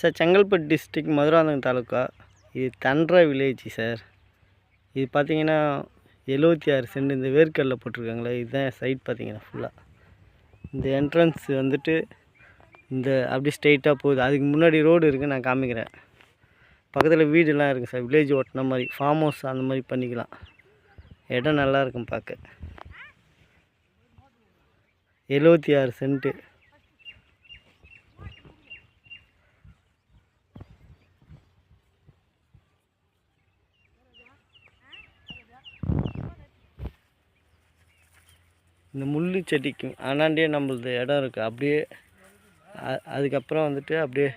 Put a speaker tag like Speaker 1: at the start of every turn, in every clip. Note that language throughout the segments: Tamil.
Speaker 1: Sir Chengalpattu district Madurantakam taluka. இது தண்ட்ரா வில்லேஜ் சார். இது பார்த்தீங்கன்னா எழுபத்தி ஆறு சென்ட் இந்த வேர்க்கல்ல போட்டிருக்காங்களே இதுதான் சைட் பார்த்தீங்கன்னா ஃபுல்லாக இந்த என்ட்ரன்ஸ் வந்துட்டு இந்த அப்படி ஸ்ட்ரெயிட்டாக போகுது. அதுக்கு முன்னாடி ரோடு இருக்குது நான் காமிக்கிறேன். பக்கத்தில் வீடுலாம் இருக்குது சார் வில்லேஜ் ஓட்டின மாதிரி ஃபார்ம் ஹவுஸ் அந்த மாதிரி பண்ணிக்கலாம். இடம் நல்லா இருக்கும் பார்க்க. எழுபத்தி ஆறு சென்ட்டு இந்த முள்ளு செடிக்கு ஆனாண்டே நம்மளது இடம் இருக்குது அப்படியே அதுக்கப்புறம் வந்துட்டு அப்படியே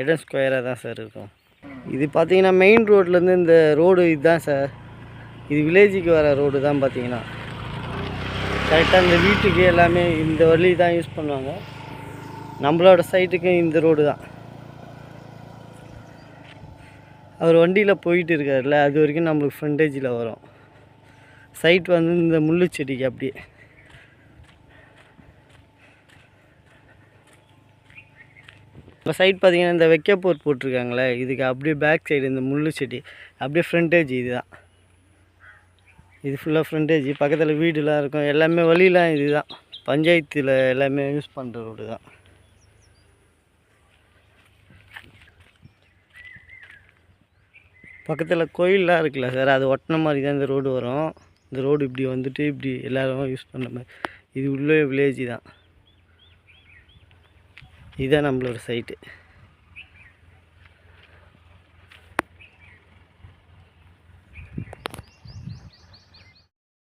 Speaker 1: இடம் ஸ்கொயராக தான் சார் இருக்கும். இது பார்த்தீங்கன்னா மெயின் ரோட்லேருந்து இந்த ரோடு இதுதான் சார் இது வில்லேஜுக்கு வர ரோடு தான் பார்த்தீங்கன்னா கரெக்டாக இந்த வீட்டுக்கு எல்லாமே இந்த வழி தான் யூஸ் பண்ணுவாங்க. நம்மளோட சைட்டுக்கு இந்த ரோடு தான். அவர் வண்டியில் போயிட்டு இருக்காருல்ல அது வரைக்கும் நம்மளுக்கு ஃப்ரண்டேஜில் வரும். சைட் வந்து இந்த முள்ளு செடிக்கு அப்படியே. இப்போ சைட் பார்த்தீங்கன்னா இந்த வெக்கப்போர் போர் போட்டிருக்காங்களே இதுக்கு அப்படியே பேக் சைடு இந்த முள்ளு செடி அப்படியே ஃப்ரண்டேஜ் இதுதான். இது ஃபுல்லாக ஃப்ரண்டேஜ் பக்கத்தில் வீடுலாம் இருக்கும் எல்லாமே வழியெலாம் இதுதான். பஞ்சாயத்தில் எல்லாமே யூஸ் பண்ணுற ரோடு தான். பக்கத்தில் கோயிலெலாம் இருக்குல்ல சார் அது ஒட்டின மாதிரி தான் இந்த ரோடு வரும். இந்த ரோடு இப்படி வந்துட்டு இப்படி எல்லோரும் யூஸ் பண்ண மாதிரி. இது உள்ளே வில்லேஜ் தான். இதுதான் நம்மளோட சைட்டு